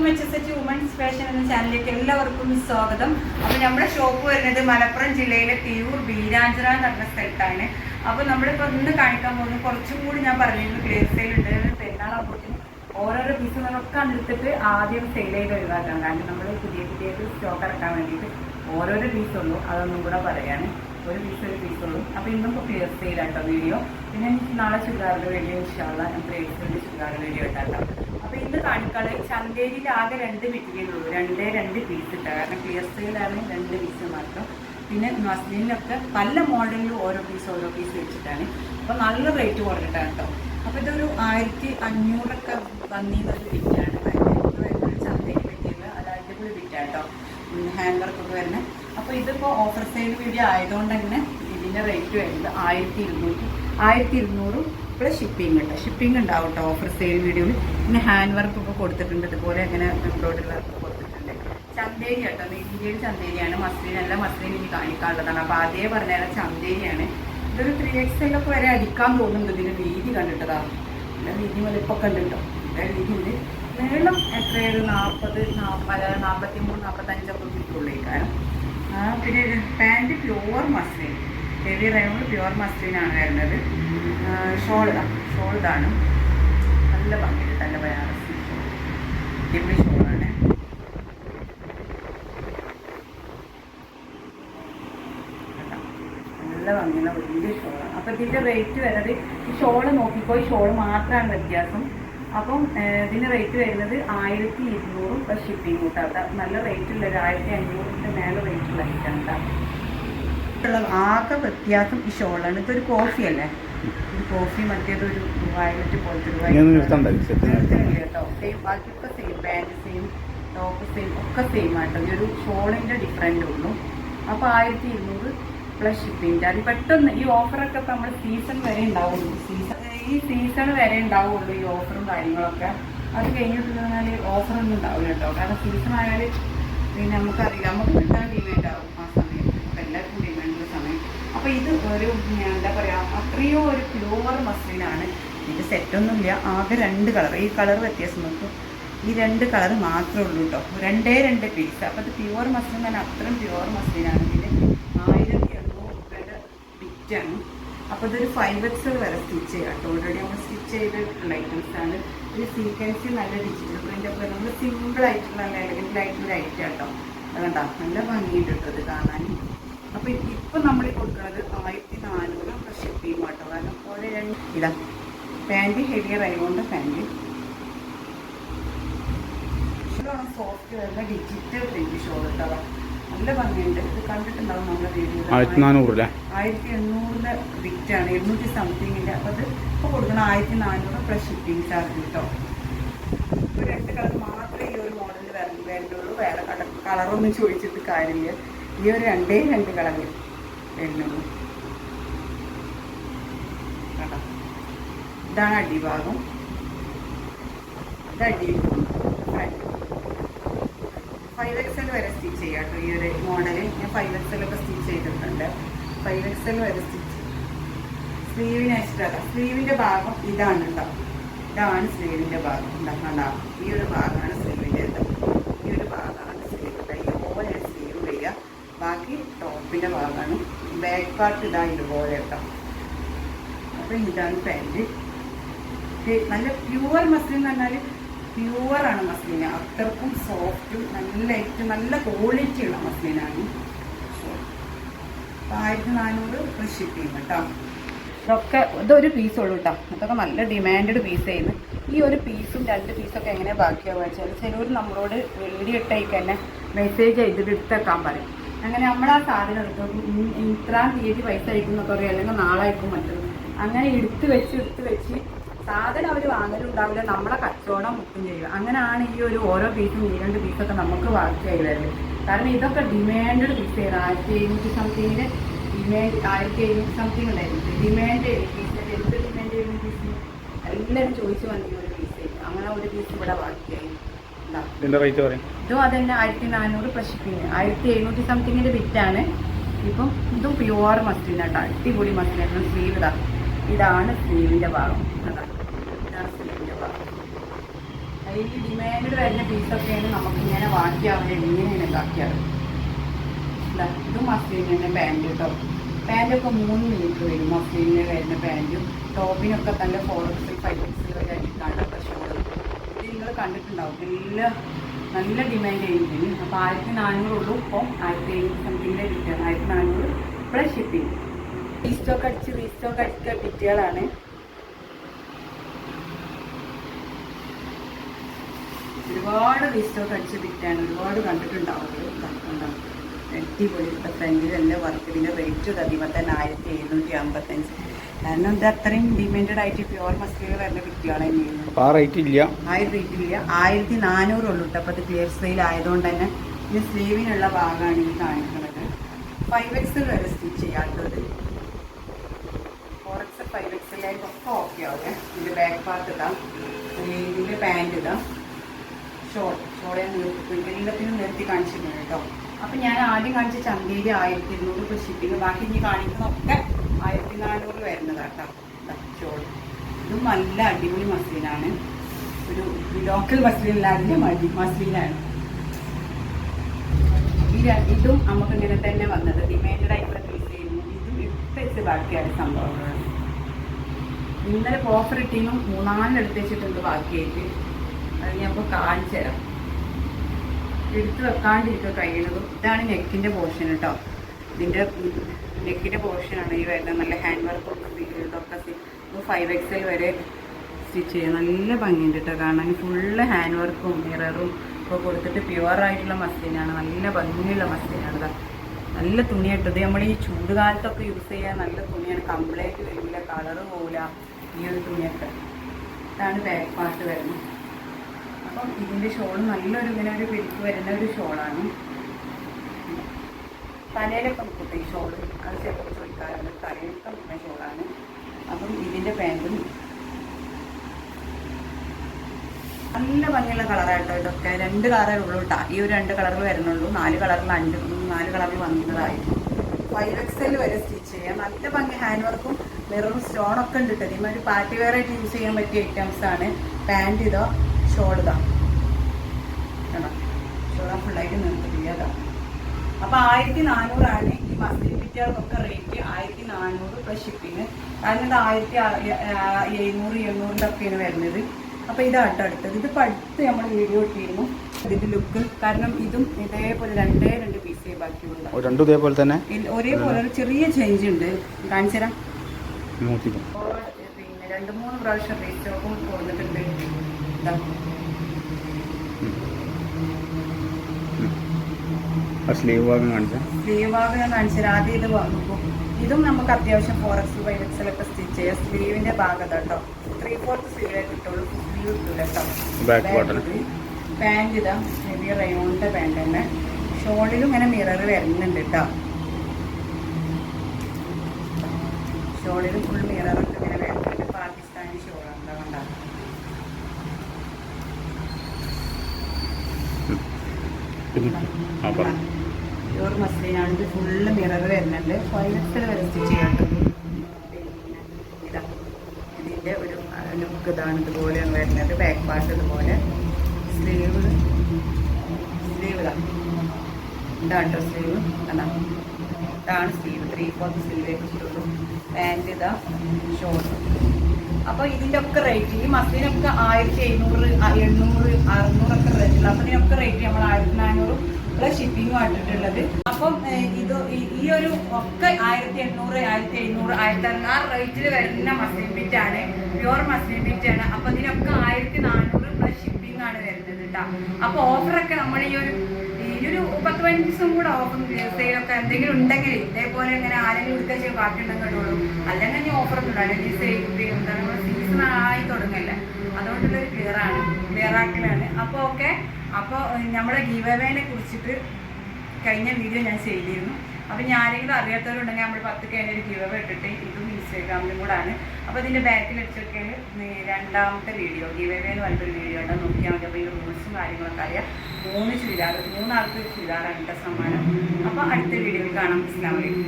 അസ്സലാമലൈക്കും H S H women's fashion എന്ന ചാനലിലേക്ക് എല്ലാവർക്കും സ്വാഗതം. അപ്പോൾ നമ്മുടെ ഷോപ്പ് വരുന്നത് മലപ്പുറം ജില്ലയിലെ തിരൂർ ബീരാഞ്ചിറ എന്ന് പറഞ്ഞ സ്ഥലത്താണ്. അപ്പോൾ നമ്മളിപ്പോൾ ഇന്ന് കാണിക്കാൻ പോകുന്നത് കുറച്ചും കൂടി ഞാൻ പറഞ്ഞിരുന്നു ക്ലിയർ സെയിൽ ഉണ്ട് പെരുന്നാളാകുമ്പോഴത്തേക്കും ഓരോരോ പീസുകളൊക്കെ എടുത്തിട്ട് ആദ്യം സെയിൽ ചെയ്ത് ഒഴിവാക്കണം കാരണം നമ്മൾ പുതിയ പുതിയ സ്റ്റോക്ക് ഇറക്കാൻ വേണ്ടിയിട്ട് ഓരോരോ പീസുള്ളൂ അതൊന്നും കൂടെ പറയാണ്. ഒരു പീസ് ഒരു പീസുള്ളൂ അപ്പോൾ ഇന്നും ഇപ്പോൾ ക്ലിയർ സെയിലാട്ടോ വീഡിയോ. പിന്നെ നാളെ ചുരിദാറിന്റെ വീഡിയോ ഇൻഷാള്ള ഞാൻ ബ്രേക്സിന്റെ ചുരിദാറിന്റെ വീഡിയോ ഇട്ടാട്ടോ അപ്പോൾ ഇന്ന് കാണിക്കാളെ ചന്തേരിയിൽ ആകെ രണ്ട് മെറ്റീരിയലുള്ളൂ രണ്ടേ രണ്ട് പീസ് ഇട്ടാ കാരണം ക്ലിയർ സെയിലാണ് രണ്ട് പീസ് മാത്രം. പിന്നെ മസ്ലിനൊക്കെ പല മോഡലിലും ഓരോ പീസ് ഓരോ പീസ് വെച്ചിട്ടാണ്. അപ്പോൾ നല്ല റേറ്റ് കുറഞ്ഞിട്ടാണ് കേട്ടോ അപ്പോൾ ഇതൊരു ആയിരത്തി അഞ്ഞൂറൊക്കെ വന്നിരുന്നൊരു ബിറ്റാണ് ചന്തേരി മെറ്റീരിയൽ. അത് അടിപൊളി ബിറ്റാണ് കേട്ടോ ഹാൻഡ് വർക്കൊക്കെ വരുന്നത് അപ്പോൾ ഇതിപ്പോ ഓഫർ സെയിൽ വീഡിയോ ആയതുകൊണ്ട് തന്നെ ഇതിന്റെ റേറ്റ് വരുന്നത് ആയിരത്തി ഇരുന്നൂറ്റി ആയിരത്തി ഇരുന്നൂറ് പ്ലസ് ഷിപ്പിംഗ് ഉണ്ട് ഷിപ്പിംഗ് ഉണ്ടാവും കേട്ടോ ഓഫർ സെയിൽ വീഡിയോയിൽ പിന്നെ ഹാൻഡ് വർക്ക് ഒക്കെ കൊടുത്തിട്ടുണ്ട്. ഇതുപോലെ അങ്ങനെ എംബ്രോയിഡറി വർക്ക് കൊടുത്തിട്ടുണ്ട്. ചന്തേരി കേട്ടോ ഇന്ത്യയിൽ ചന്തേരിയാണ്. മസ്ലിൻ അല്ല മസ്ലിൻ ഇനി കാണിക്കാനുള്ളതാണ്. അപ്പോൾ അതേ പറഞ്ഞാൽ ചന്തേരിയാണ്. ഇതൊരു ത്രീ എക്സ് ഒക്കെ വരെ അടിക്കാൻ തോന്നുന്നുണ്ട് ഇതിന്റെ വീതി കണ്ടിട്ടതാണ് നല്ല വീതി വലിപ്പൊക്കെ ഉണ്ട് കേട്ടോ നല്ല വീതി ഉണ്ട് നീളം എത്രയൊരു നാൽപ്പത് നാൽപ്പത് നാൽപ്പത്തി മൂന്ന് നാൽപ്പത്തഞ്ചൊക്കെ കിട്ടുള്ളൂ കാരണം പിന്നെ പാന്റ് പ്യുവർ മസ്ലിൻ. ഹെവി റയോണ്ട് പ്യുവർ മസ്ലിനാണ് വരുന്നത്. ഷോൾ ഇതാണ് നല്ല ഭംഗിയുണ്ട്. നല്ല ബനാറസി ഷോൾ. ഷോളാണ്. നല്ല ഭംഗിയുള്ള വലിയ ഷോളാണ്. അപ്പം ഇതിന്റെ റേറ്റ് വരുന്നത് ഈ ഷോൾ നോക്കിക്കോ ഈ ഷോൾ മാത്രമാണ് വ്യത്യാസം. അപ്പം ഇതിന് റേറ്റ് വരുന്നത് ആയിരത്തി ഇരുന്നൂറ് പ്ലസ് ഷിപ്പിംഗ് കൂട്ടാത്ത നല്ല റേറ്റ് ഉള്ള ഒരു ആയിരത്തി അഞ്ഞൂറിന്റെ മേലെ റേറ്റ് ഉള്ള ഐറ്റം കേട്ടോ ഉള്ള ആകെ വ്യത്യാസം ഈ ഷോളാണ് ഇതൊരു കോഫി അല്ലേ? ഒരു കോഫി മറ്റേതൊരു വയലറ്റ് പോലത്തെ ഒരു. കേട്ടോ. സെയിം ബാക്കിയൊക്കെ same pant same top same ഒക്കെ സെയിം ആട്ടോ. ഈ ഒരു ഷോളിന്റെ ഡിഫറന്റ് ഉള്ളൂ. അപ്പോൾ ആയിരത്തി ഇരുന്നൂറ് പ്ലസ് ഷിപ്പിംഗ് ചാർജ് പെട്ടെന്ന് ഈ ഓഫറൊക്കെ ഇപ്പം നമ്മൾ സീസൺ വരെ ഉണ്ടാവുള്ളൂ. സീസൺ ഈ സീസൺ വരെ ഉണ്ടാവുള്ളൂ ഈ ഓഫറും കാര്യങ്ങളൊക്കെ. അത് കഴിഞ്ഞിട്ടുണ്ടെന്നാൽ ഓഫറൊന്നും ഉണ്ടാവില്ല കേട്ടോ. കാരണം സീസൺ ആയാൽ പിന്നെ നമുക്കറിയാം. നമുക്ക് കിട്ടാൻ ലീവ് ആവും ആ സമയത്ത് അപ്പം എല്ലാവർക്കും ഡിമാൻഡുള്ള സമയം അപ്പോൾ ഇത് ഒരു എന്താ പറയുക അത്രയോ ഒരു പ്യുവർ മസ്ലിനാണ് ഇത് സെറ്റൊന്നുമില്ല ആകെ രണ്ട് കളർ ഈ കളർ വ്യത്യാസം നോക്കും. ഈ രണ്ട് കളർ മാത്രമേ ഉള്ളൂ കേട്ടോ രണ്ടേ രണ്ട് പീസ് അപ്പോൾ ഇത് പ്യുവർ മസ്ലിൻ തന്നെ അത്രയും പ്യുവർ മസ്ലിനാണ് ഇതിന് ആയിരത്തി എണ്ണൂറ് രൂപയുടെ ബിറ്റാണ് അപ്പോൾ ഇതൊരു ഫൈവ് എക്സൽ വരെ സ്റ്റിച്ച് ചെയ്യാം ഓൾറെഡി നമ്മൾ സ്റ്റിച്ച് ചെയ്തിട്ടുള്ള ഐറ്റംസ് ആണ്. ഒരു സീക്വൻസിൽ നല്ല ഡിജിറ്റൽ പ്രിന്റ് ഒക്കെ. നമ്മൾ സിമ്പിൾ ആയിട്ടുള്ള നല്ല എലഗന്റ് ആയിട്ടുള്ള ഐറ്റം കേട്ടോ അതുകൊണ്ടാ നല്ല ഭംഗിയുണ്ട് കേട്ടോ ഇത് കാണാൻ. അപ്പോൾ ഇപ്പം നമ്മൾ കൊടുക്കുന്നത് ആയിരത്തി നാനൂറ് ഷിപ്പിംഗ് കേട്ടോ കാരണം ഒരു രണ്ട് ഇതാ പാന്റ് ഹെവിയർ ആയതുകൊണ്ട് പാന്റ് സോഫ്റ്റ് വരുന്ന ഡിജിറ്റൽ പ്രിന്റ് ഷോ കേട്ടോ നല്ല ഭംഗിയുണ്ട്. ഇത് കണ്ടിട്ടുണ്ടാവും നമ്മുടെ വീഡിയോയിൽ. ആയിരത്തി നാനൂറ് ആയിരത്തി എണ്ണൂറിന്റെ വിറ്റാണ് എണ്ണൂറ്റി സംതിങ്ങിന്റെ അപ്പോൾ അത് ഇപ്പോൾ കൊടുക്കണം ആയിരത്തി നാനൂറ് പ്ലസ് ഷിപ്പിംഗ് ചാർജ് കേട്ടോ രണ്ട് കളർ മാത്രമേ ഈ ഒരു മോഡലിൽ വര- വരുന്നുള്ളൂ വേറെ കളർ കളറൊന്നും ചോദിച്ചിട്ട് കാര്യമില്ല. ഈ ഒരു രണ്ടേ രണ്ട് കളർ വരുന്നുള്ളൂ? ഇതാണ് അടിഭാഗം. ഇത് അടി ഫൈവ് എക്സൽ വരെ സ്റ്റിച്ച് ചെയ്യാം കേട്ടോ. ഈ ഒരു മോഡൽ ഞാൻ ഫൈവ് എക്സലൊക്കെ സ്റ്റിച്ച് ചെയ്തിട്ടുണ്ട്. ഫൈവ് എക്സൽ വരെ സ്റ്റിച്ച് സ്ലീവിന് എക്സ്ട്രാ സ്ലീവിന്റെ ഭാഗം ഇതാണ് കേട്ടോ. ഇതാണ് സ്ലീവിന്റെ ഭാഗം. ഈ ഒരു ഭാഗമാണ് സ്ലീവിന്റെ ഈ ഒരു ഭാഗമാണ് സ്ലീവ് ഇതുപോലെ സ്ലീവ് വരിക ബാക്കി ടോപ്പിന്റെ ഭാഗമാണ് ബാക്ക് പാർട്ട് ഇതാ ഇതുപോലെ കേട്ടോ. അപ്പോൾ ഇതാണ് പാന്റ് നല്ല പ്യുവർ മസ്ലിൻ എന്ന് പറഞ്ഞാൽ പ്യുവറാണ് മസ്ലിന് അത്രക്കും സോഫ്റ്റും നല്ല ഏറ്റവും നല്ല ക്വാളിറ്റി ഉള്ള മസ്ലിനാണ് ആയിരത്തി നാനൂറ് ഷിപ്പ് ചെയ്യും കേട്ടോ. ഇതൊക്കെ ഇതൊരു പീസ് ഉള്ളൂ കേട്ടോ. അതൊക്കെ നല്ല ഡിമാൻഡ് പീസ് ചെയ്യുന്നു ഈ ഒരു പീസും രണ്ട് പീസൊക്കെ എങ്ങനെ ബാക്കിയാവുക വെച്ചാൽ ചിലവർ നമ്മളോട് വീഡിയോ ഇട്ടേക്ക് മെസ്സേജ് ചെയ്തിട്ട് എടുത്തേക്കാൻ പറയും. അങ്ങനെ നമ്മൾ ആ സാധനം എടുക്കും ഇത്രാം തീയതി പൈസ അയക്കും എന്നൊക്കെ പറയും. അല്ലെങ്കിൽ നാളെ അയക്കും മറ്റും. അങ്ങനെ എടുത്തു വെച്ച് എടുത്തു വെച്ച് സാധനം അവർ വാങ്ങലുണ്ടാവില്ല. നമ്മളെ കച്ചവടം മുക്കും ചെയ്യുക അങ്ങനെയാണ് ഈ ഒരു ഓരോ പീസും ഈ രണ്ട് പീസൊക്കെ നമുക്ക് ബാക്കിയായി വരുന്നത്. കാരണം ഇതൊക്കെ ഡിമാൻഡ് പീസ് ചെയ്യുന്നത് ആയിരത്തി എഴുന്നൂറ്റി സംതിങ്ങിന് ഡിമാൻഡ് ആയിരത്തി എഴുന്നൂറ്റി സംതിങ് ഉണ്ടായിരുന്നു. ഡിമാൻഡ് പീസ് എന്ത് ഡിമാൻഡ് ചെയ്യുന്ന പീസിന് എല്ലാവരും ചോദിച്ചു വന്നിരുന്ന ഒരു പീസ് അങ്ങനെ ഒരു പീസ് ഇവിടെ ഇതാ ഇതിന്റെ റേറ്റ് പറയും. ഇതും അതന്നെ ആയിരത്തി നാനൂറ് പ്ലസ് ഷിപ്പിങ് ആയിരത്തി എഴുന്നൂറ്റി സംതിങ്ങിന്റെ വിറ്റാണ് ഇപ്പം ഇതും പ്യുവർ മസ്ലിൻ കേട്ടോ. അടിപൊളി മസ്ലിൻ സ്ലീവ് ഇതാ. ഇതാണ് സ്ലീവിന്റെ ഭാഗം. ഇതാണ് ഭാഗം. ഈ ഡിമാൻഡ് വരുന്ന പീസൊക്കെയാണ് നമുക്ക് ഇങ്ങനെ വാക്കിയാവുന്നത് ഇങ്ങനെയാണ് എങ്ങനെയാണ് ഉണ്ടാക്കിയത് ഇതാ, ഇത് മസ്ലിൻ തന്നെ പാന്റ് കേട്ടോ പാന്റൊക്കെ മൂന്ന് മീറ്റർ വരും. മസ്ലിനിൽ വരുന്ന പാന്റും ടോപ്പിനൊക്കെ തന്നെ ഫോർ എക്സിൽ ഫൈവ് എക്സിൽ വരെ നിങ്ങൾ കണ്ടിട്ടുണ്ടാവും. നല്ല നല്ല ഡിമാൻഡ് ചെയ്യുന്നതിന് അപ്പോൾ ആയിരത്തി നാനൂറുള്ളൂ ഇപ്പം ആയിരത്തി എഴുന്നൂറ് സംതിങ്ങിന്റെ കിട്ടുകയാണ് ആയിരത്തി നാനൂറ് പ്ലസ് ഷിപ്പിംഗ് റീസ്റ്റോക്ക് അടിച്ച് റീസ്റ്റോക്ക് അടിച്ച കിറ്റുകളാണ് ഒരുപാട് റീസ്റ്റോക്ക് അടിച്ച് കിറ്റാണ് ഒരുപാട് കണ്ടിട്ടുണ്ടാവും. കണ്ടിട്ടുണ്ടാവും അടിപൊളി. ഫ്രണ്ടിൽ വർക്കിന്റെ റേറ്റ് അധികം തന്നെ ആയിരത്തി എഴുന്നൂറ്റി അമ്പത്തഞ്ച്. കാരണം ഇത് അത്രയും ഡിമാൻഡഡ് ആയിട്ട് പ്യുവർ മസ്ലിൽ വരുന്ന ബിറ്റുകൾ തന്നെയാണ് അപ്പോൾ ആ റേറ്റ് ഇല്ല. ആയിരം റേറ്റില്ല ആയിരത്തി നാനൂറുള്ളൂ കേട്ടോ അപ്പോൾ അത് ക്ലിയർ സെയിൽ ആയതുകൊണ്ട് തന്നെ ഇത് സ്ലീവിനുള്ള ഭാഗമാണ് ഈ കാണിക്കുന്നത്. ഫൈവ് എക്സൽ വരെ സ്റ്റിച്ച് ചെയ്യാത്തത്. ഫോർ എക്സൽ ഫൈവ് എക്സലായിട്ട് ഒക്കെ ഓക്കെ ഇതിന്റെ ബാക്ക് പാർട്ട് ഇതാ ഇതിന്റെ പാന്റ് ഇതാ ഷോർട്ട് ഷോർട്ട് ഞാൻ നിർത്തി. എല്ലാത്തിനും നിർത്തി കാണിച്ചിട്ടുണ്ട് കേട്ടോ അപ്പം ഞാൻ ആദ്യം കാണിച്ച ചന്തയിൽ ആയിരത്തി ഇരുന്നൂറ് ഇപ്പോൾ ഷിപ്പിംഗ് ബാക്കി ഇനി കാണിക്കുന്നതൊക്കെ ആയിരത്തി നാനൂറ് വരുന്നതാട്ടോ. ഷോർട്ട് ഇതും നല്ല അടിപൊളി മസ്ലിനാണ്. ഒരു ലോക്കൽ മസ്ലിനല്ല അതിന്റെ മടി മസ്ലിനാണ്. ഇതും നമുക്ക് ഇങ്ങനെ തന്നെ വന്നത്. ഡിമാൻഡ് ആയിട്ടുള്ള ചെയ്യുന്നു ഇതും ഇപ്പം ബാക്കിയാണ് സംഭവങ്ങൾ ഇന്നലെ ഓഫർ ഇട്ടിന്നും മൂന്നാലിന് എടുത്ത് വെച്ചിട്ടുണ്ട് ബാക്കിയായിട്ട്? അത് ഞാൻ ഇപ്പോൾ കാണിച്ചു തരാം. എടുത്ത് വെക്കാണ്ടിരിക്കുക ഇതാണ് നെക്കിന്റെ പോർഷൻ കേട്ടോ ഇതിന്റെ നെക്കിന്റെ പോർഷനാണ് ഈ വരുന്നത്. നല്ല ഹാൻഡ് വർക്ക് ഇതൊക്കെ ഫൈവ് എക്സൽ വരെ സ്റ്റിച്ച് ചെയ്യാം നല്ല ഭംഗിയുണ്ട് കേട്ടോ. കാണാൻ ഫുള്ള് ഹാൻഡ് വർക്കും മിററും ഒക്കെ കൊടുത്തിട്ട് പ്യുവറായിട്ടുള്ള മസ്ലിനാണ് നല്ല ഭംഗിയുള്ള മസ്ലിനാണ് ഇതാ. നല്ല തുണിയായിട്ടത് നമ്മൾ ഈ ചൂട് കാലത്തൊക്കെ യൂസ് ചെയ്യാൻ നല്ല തുണിയാണ്. കംപ്ലൈന്റ് വരില്ല കളറ് പോകില്ല ഈ ഒരു തുണിയൊക്കെ. ഇതാണ് ബാക്ക് പാർട്ട് വരുന്നത്. അപ്പം ഇതിന്റെ ഷോൾ നല്ലൊരു ഇങ്ങനെ ഒരു പിരിക്ക് വരുന്ന ഒരു ഷോളാണ്. തലയിലൊക്കെ നിൽക്കട്ടെ ഷോൾ. അത് ചെറുപ്പം ചോദിക്കാറുണ്ട്. തലയിലൊക്കെ നിൽക്കുന്ന ഷോളാണ്. അപ്പം ഇതിന്റെ പാന്റും നല്ല ഭംഗിയുള്ള കളറായിട്ടോ ഇതൊക്കെ. രണ്ട് കളറേ ഉള്ളൂ കേട്ടോ. ഈ ഒരു രണ്ട് കളറിൽ വരുന്നുള്ളൂ. നാല് കളറിൽ അഞ്ച് നാല് കളറിൽ വന്നതായിരുന്നു ഫൈവ് വരെ സ്റ്റിച്ച് ചെയ്യാം. നല്ല ഭംഗി ഹാൻഡ് വർക്കും മിററും സ്റ്റോണൊക്കെ ഉണ്ട് കേട്ടോ. ഇതിന് ഒരു പാർട്ടി വെയർ ആയിട്ട് യൂസ് ചെയ്യാൻ പറ്റിയ ഐറ്റംസ് ആണ്. പാന്റ് ഇതോ ഷോൾ ഇതാ. കണ്ടോ? ഷോള ഫുള്ളായിട്ട് നിർത്തില്ല ഇതാ അപ്പൊ ആയിരത്തി നാനൂറാണ് ഈ മസ്തി പിറ്റുകൾക്കൊക്കെ റേറ്റ് ആയിരത്തി നാനൂറ് പ്ലസ് കാരണം ഇത് ആയിരത്തി എഴുന്നൂറ് എണ്ണൂറിന്റെ ഒക്കെയാണ് വരുന്നത്. അപ്പൊ ഇതാട്ടോ അടുത്തത്. ഇത് അടുത്ത് നമ്മൾ വീഡിയോ ഇട്ടിരുന്നു. ഇതിന്റെ ലുക്ക് കാരണം ഇതും ഇതേപോലെ രണ്ടേ രണ്ട് പീസേ ബാക്കിയുള്ളൂ. രണ്ടും ഇതേപോലെ തന്നെ? ഒരേപോലെ ഒരു ചെറിയ ചേഞ്ച് ഉണ്ട്. കാണിച്ചു തരാം. അപ്പോൾ പിന്നെ രണ്ട് മൂന്ന് പ്രാവശ്യം റേറ്റ് റീസ്റ്റോക്കും കൊടുത്തിട്ടുണ്ട്. ഇതാ. സ്ലീവ് ഭാഗം കാണിച്ചാൽ സ്ലീവ് ഭാഗം ഞാൻ കാണിച്ചത് ആദ്യം ഇത് വന്നു ഇതും നമുക്ക് അത്യാവശ്യം ഫോർ എക്സ് ഫൈവ് എക്സിലൊക്കെ സ്റ്റിച്ച് ചെയ്യാം. സ്ലീവിന്റെ ഭാഗം കേട്ടോ ത്രീ ഫോർത്ത് സ്ലീവേ കിട്ടുള്ളൂ. സ്ലീവ് കിട്ടില്ല കേട്ടോ Back button. പാന്റ് ഇതാ. ഹെവി റയോണിന്റെ പാന്റ് തന്നെ. ഷോളിലും ഇങ്ങനെ മിറർ വരുന്നുണ്ട് കേട്ടോ ഷോളിലും ഫുൾ മിററൊക്കെ ഇങ്ങനെ വരുന്നുണ്ട്. പാകിസ്ഥാനി ഷോളാണ് കണ്ടോ? ആ പറഞ്ഞു പ്യൂർ മസ്ലിനാണ് ഇത് ഫുള്ള് മിറർ വരുന്നുണ്ട്. എക്സൽ വരെ സ്റ്റിച്ച് ചെയ്യാണ്ട് ഇതാ. ഇതിന്റെ ഒരു ലുക്ക് ഇതാണ് ഇതുപോലെയാണ് വരുന്നത്. ബാക്ക് പാർട്ട് ഇതുപോലെ. സ്ലീവ് സ്ലീവ് ഇതാ. ഇതാട്ടോ സ്ലീവ് അതാ ഇതാണ് സ്ലീവ് ത്രീ ഫോർത്ത് സ്ലീവേ കിട്ടുള്ളൂ പാന്റ് ഇതാ. ഷോർട്ട് അപ്പോൾ ഇതിന്റെ ഒക്കെ റേറ്റ് ഈ മസ്ലിനൊക്കെ ആയിരത്തി എഴുന്നൂറ് എണ്ണൂറ് അറുന്നൂറൊക്കെ റേറ്റുള്ള അപ്പോൾ ഇതിനൊക്കെ റേറ്റ് നമ്മൾ ആയിരത്തി നാനൂറ് പ്ലസ് ഷിപ്പിംഗും ആയിട്ടിട്ടുള്ളത് അപ്പം ഇത് ഈ- ഈ ഒരു ഒക്കെ ആയിരത്തി എണ്ണൂറ് ആയിരത്തി എഴുന്നൂറ് ആയിരത്തി അറുന്നൂറ് ആ റേറ്റിൽ വരുന്ന മസ്ലിൻ ബിറ്റ് ആണ്. പ്യുവർ മസ്ലിൻ ബിറ്റ് ആണ്. അപ്പൊ ഇതിനൊക്കെ ആയിരത്തി നാനൂറ് പ്ലസ് ഷിപ്പിംഗ് ആണ് വരുന്നത് കേട്ടോ അപ്പൊ ഓഫറൊക്കെ നമ്മൾ ഈ ഒരു ഈ ഒരു പത്ത് പതിനഞ്ച് ദിവസം കൂടെ ഓഫർ സെയിലൊക്കെ എന്തെങ്കിലും ഉണ്ടെങ്കിൽ ഇതേപോലെ ഇങ്ങനെ ആരെങ്കിലും എടുക്കാൻ ചെയ്യാൻ ബാക്കി ഉണ്ടെങ്കിൽ ഇടുള്ളൂ. അല്ലെങ്കിൽ ഇനി ഓഫർ ഒന്നും ആയി തുടങ്ങല്ലേ. അതുകൊണ്ടുള്ളൊരു ക്ലിയർ ആണ് ക്ലിയർ ആക്കലാണ്. അപ്പോൾ ഓക്കെ അപ്പോൾ നമ്മുടെ ഗീവേനെ കുറിച്ചിട്ട് കഴിഞ്ഞ വീഡിയോ ഞാൻ ചെയ്തിരുന്നു. അപ്പം ഞാൻ ആരെങ്കിലും അറിയാത്തവരുണ്ടെങ്കിൽ നമ്മൾ പത്ത് കഴിഞ്ഞ ഒരു ഗീവ ഇട്ടിട്ട് ഇതും ഇൻസ്റ്റാഗ്രാമിലും ആണ് അപ്പോൾ ഇതിന്റെ ബാക്കിൽ വെച്ചൊക്കെ രണ്ടാമത്തെ വീഡിയോ ഗീവേ എന്ന് പറഞ്ഞിട്ടൊരു വീഡിയോ ഉണ്ടോ നോക്കിയാൽ മതി. അപ്പോൾ ഈ റൂൾസും കാര്യങ്ങളൊക്കെ അറിയാം. മൂന്ന് ചുരിദാർ മൂന്നാൾക്ക് ചുരിദാറാണ് കേട്ടോ സമ്മാനം. അപ്പോൾ അടുത്ത വീഡിയോയിൽ കാണാം. ഇസ്ലാമലൈക്കും